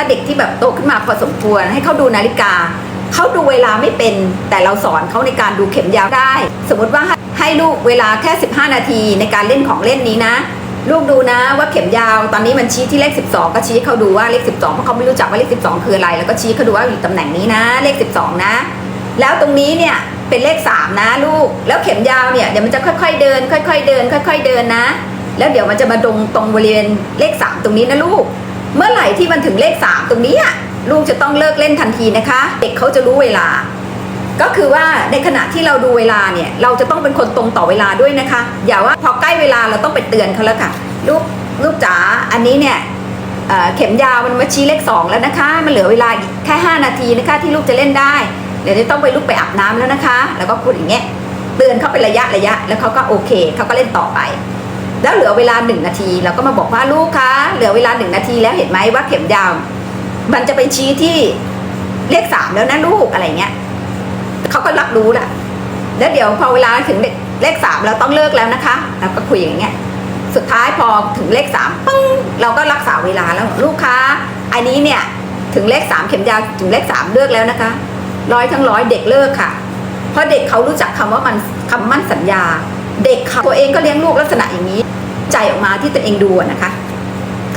ถ้าเด็กที่แบบโตขึ้นมาพอสมควร ให้เขาดูนาฬิกา เขาดูเวลาไม่เป็น แต่เราสอนเขาในการดูเข็มยาวได้ สมมติว่าให้ลูกเวลาแค่ 15 นาทีในการเล่นของเล่นนี้นะ ลูกดูนะว่าเข็มยาว ตอนนี้มันชี้ที่เลข 12 ก็ชี้ให้เขาดูว่าเลข 12เพราะเขาไม่รู้จักว่าเลข 12 คืออะไร แล้วก็ชี้เขาดูว่าอยู่ตำแหน่งนี้นะ เลข 12 นะ แล้วตรงนี้เนี่ยเป็นเลข 3 นะลูก แล้วเข็มยาวเนี่ยเดี๋ยวมันจะค่อยๆเดิน ค่อย ๆ เดิน ค่อย ๆ เดินนะ แล้วเดี๋ยวมันจะมาตรงตรงบริเวณเลข 3 ตรงนี้นะลูก เมื่อไหร่ที่มันถึงเลข 3 ตรงนี้ลูกจะต้องเลิกเล่นทันทีนะคะ เด็กเขาจะรู้เวลา ก็คือว่าในขณะที่เราดูเวลาเนี่ย เราจะต้องเป็นคนตรงต่อเวลาด้วยนะคะ อย่าว่าพอใกล้เวลาเราต้องไปเตือนเขาแล้วค่ะ ลูกลูกจ๋าอันนี้เนี่ยเเข็มยาวมันมาชี้เลขสองแล้วนะคะ มันเหลือเวลาแค่ 5 นาทีนะคะ ที่ลูกจะเล่นได้เดี๋ยวจะต้องไปลูกไปอาบน้ำแล้วนะคะ แล้วก็พูดอย่างเงี้ยเตือนเขาเป็นระยะระยะ แล้วเขาก็โอเคเขาก็เล่นต่อไป แล้วเหลือเวลาหนึ่งนาที เราก็มาบอกว่าลูกคะเหลือเวลาหนึ่งนาทีแล้วเห็นไหมว่าเข็มยาว มันจะไปชี้ที่เลขสามแล้วนะลูกอะไรเงี้ยเขาก็รับรู้แหละแล้วเดี๋ยวพอเวลาถึงเลขสามเราต้องเลิกแล้วนะคะเราก็คุยอย่างเงี้ยสุดท้ายพอถึงเลขสามปึ้งเราก็รักษาเวลาแล้วลูกค้า อันนี้เนี่ยถึงเลขสามเข็มยาวถึงเลขสามเลิกแล้วนะคะร้อยทั้งร้อยเด็กเลิกค่ะ เพราะเด็กเขารู้จักคำว่ามันคำมั่นสัญญา เด็กเขาตัวเองก็เลี้ยงลูกลักษณะอย่างนี้ ใจออกมาที่ตัวเองดูนะคะ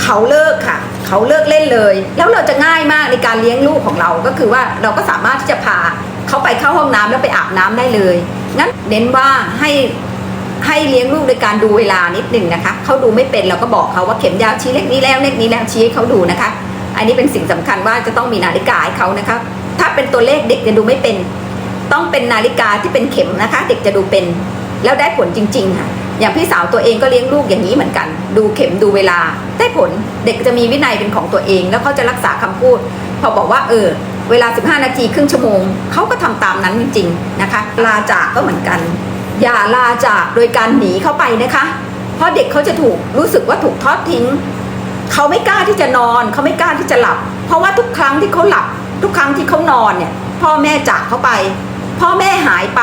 เขาเลิกค่ะ เขาเลิกเล่นเลย แล้วเราจะง่ายมากในการเลี้ยงลูกของเราก็คือว่าเราก็สามารถที่จะพาเขาไปเข้าห้องน้ำแล้วไปอาบน้ำได้เลยงั้นเน้นว่าให้ให้เลี้ยงลูกโดยการดูเวลานิดหนึ่งนะคะเขาดูไม่เป็นเราก็บอกเขาว่าเข็มยาวชี้เลขนี้แล้วเลขนี้แล้วชี้ให้เขาดูนะคะ อันนี้เป็นสิ่งสำคัญว่าจะต้องมีนาฬิกาให้เขานะคะถ้าเป็นตัวเลขเด็กจะดูไม่เป็น ต้องเป็นนาฬิกาที่เป็นเข็มนะคะ เด็กจะดูเป็น แล้วได้ผลจริงๆค่ะอย่างพี่สาวตัวเองก็เลี้ยงลูกอย่างนี้เหมือนกัน ดูเข็มดูเวลา ได้ผลเด็กจะมีวินัยเป็นของตัวเอง แล้วเขาจะรักษาคำพูด พอบอกว่าเออเวลา 15 นาทีครึ่งชั่วโมงเขาก็ทำตามนั้นจริงๆนะคะ ลาจากก็เหมือนกัน อย่าลาจากโดยการหนีเข้าไปนะคะ เพราะเด็กเขาจะถูกรู้สึกว่าถูกทอดทิ้งเขาไม่กล้าที่จะนอนเขาไม่กล้าที่จะหลับ เพราะว่าทุกครั้งที่เขาหลับ ทุกครั้งที่เขานอนเนี่ยพ่อแม่จากเขาไป พ่อแม่หายไป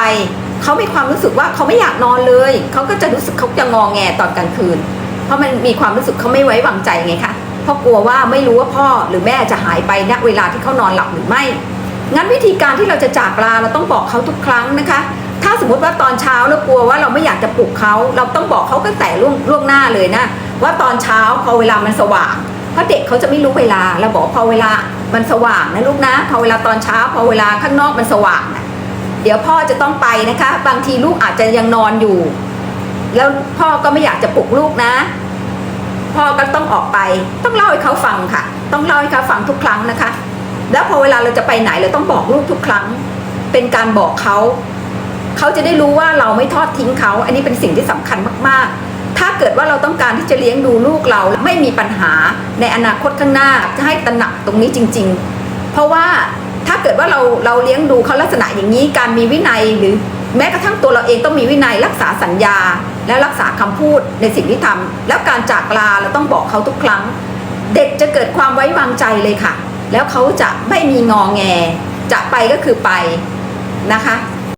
เขามีความรู้สึกว่าเขาไม่อยากนอนเลย เขาก็จะรู้สึกเขาจะงองแงตอนกลางคืน เพราะมันมีความรู้สึกเขาไม่ไว้วางใจไงคะเพราะกลัวว่าไม่รู้ว่าพ่อหรือแม่จะหายไปณเวลาที่เขานอนหลับหรือไม่งั้นวิธีการที่เราจะจากลาเราต้องบอกเขาทุกครั้งนะคะ ถ้าสมมติว่าตอนเช้าเรากลัวว่าเราไม่อยากจะปลุกเขา เราต้องบอกเขาตั้งแต่ล่วงล่วงหน้าเลยนะ ว่าตอนเช้าพอเวลามันสว่างเพราะเด็กเขาจะไม่รู้เวลาเราบอกพอเวลามันสว่างนะลูกนะ พอเวลาตอนเช้า พอเวลาข้างนอกมันสว่างนะ ดี๋ยวพ่อจะต้องไปนะคะ บางทีลูกอาจจะยังนอนอยู่ แล้วพ่อก็ไม่อยากจะปลุกลูกนะ พ่อก็ต้องออกไป ต้องเล่าให้เขาฟังค่ะ ต้องเล่าให้เขาฟังทุกครั้งนะคะ แล้วพอเวลาเราจะไปไหนเราต้องบอกลูกทุกครั้ง เป็นการบอกเขาเขาจะได้รู้ว่าเราไม่ทอดทิ้งเขา อันนี้เป็นสิ่งที่สำคัญมากๆ ถ้าเกิดว่าเราต้องการที่จะเลี้ยงดูลูกเราไม่มีปัญหาในอนาคตข้างหน้าจะให้ตระหนักตรงนี้จริง ๆ เพราะว่า ถ้าเกิดว่าเราเราเลี้ยงดูเขาลักษณะอย่างนี้การมีวินัยหรือแม้กระทั่งตัวเราเองต้องมีวินัยรักษาสัญญา และรักษาคำพูดในสิ่งที่ทำแล้วการจากลาเราต้องบอกเขาทุกครั้ง เด็กจะเกิดความไว้วางใจเลยค่ะ แล้วเขาจะไม่มีงอแง จะไปก็คือไปนะคะ